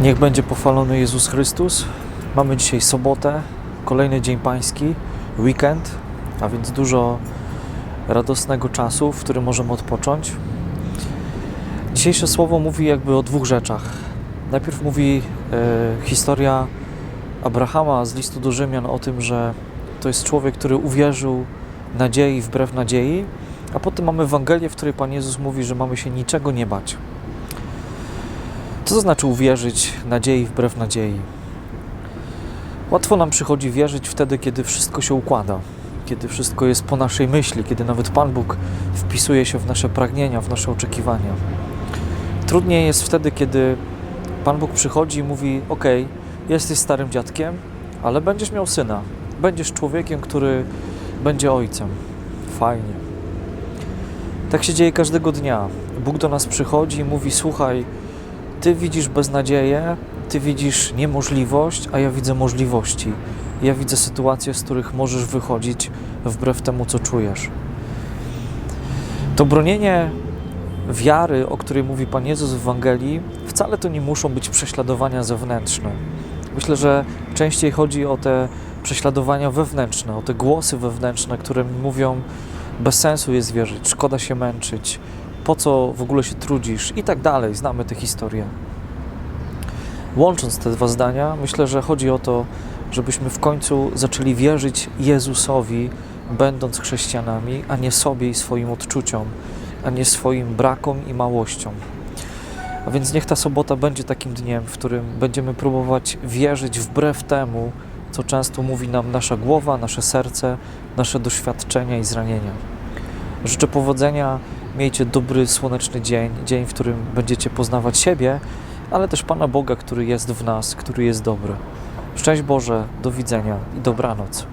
Niech będzie pochwalony Jezus Chrystus. Mamy dzisiaj sobotę, kolejny dzień pański, weekend, a więc dużo radosnego czasu, w którym możemy odpocząć. Dzisiejsze słowo mówi jakby o dwóch rzeczach. Najpierw mówi e, historia Abrahama z listu do Rzymian o tym, że to jest człowiek, który uwierzył nadziei wbrew nadziei, a potem mamy Ewangelię, w której Pan Jezus mówi, że mamy się niczego nie bać. Co to znaczy uwierzyć nadziei wbrew nadziei? Łatwo nam przychodzi wierzyć wtedy, kiedy wszystko się układa, kiedy wszystko jest po naszej myśli, kiedy nawet Pan Bóg wpisuje się w nasze pragnienia, w nasze oczekiwania. Trudniej jest wtedy, kiedy Pan Bóg przychodzi i mówi: OK, jesteś starym dziadkiem, ale będziesz miał syna, będziesz człowiekiem, który będzie ojcem. Fajnie. Tak się dzieje każdego dnia. Bóg do nas przychodzi i mówi: Słuchaj, ty widzisz beznadzieję, ty widzisz niemożliwość, a ja widzę możliwości. Ja widzę sytuacje, z których możesz wychodzić wbrew temu, co czujesz. To bronienie wiary, o której mówi Pan Jezus w Ewangelii, wcale to nie muszą być prześladowania zewnętrzne. Myślę, że częściej chodzi o te prześladowania wewnętrzne, o te głosy wewnętrzne, które mi mówią, bez sensu jest wierzyć, szkoda się męczyć, po co w ogóle się trudzisz i tak dalej. Znamy tę historię. Łącząc te dwa zdania, myślę, że chodzi o to, żebyśmy w końcu zaczęli wierzyć Jezusowi, będąc chrześcijanami, a nie sobie i swoim odczuciom, a nie swoim brakom i małościom. A więc niech ta sobota będzie takim dniem, w którym będziemy próbować wierzyć wbrew temu, co często mówi nam nasza głowa, nasze serce, nasze doświadczenia i zranienia. Życzę powodzenia, miejcie dobry, słoneczny dzień, dzień, w którym będziecie poznawać siebie, ale też Pana Boga, który jest w nas, który jest dobry. Szczęść Boże, do widzenia i dobranoc.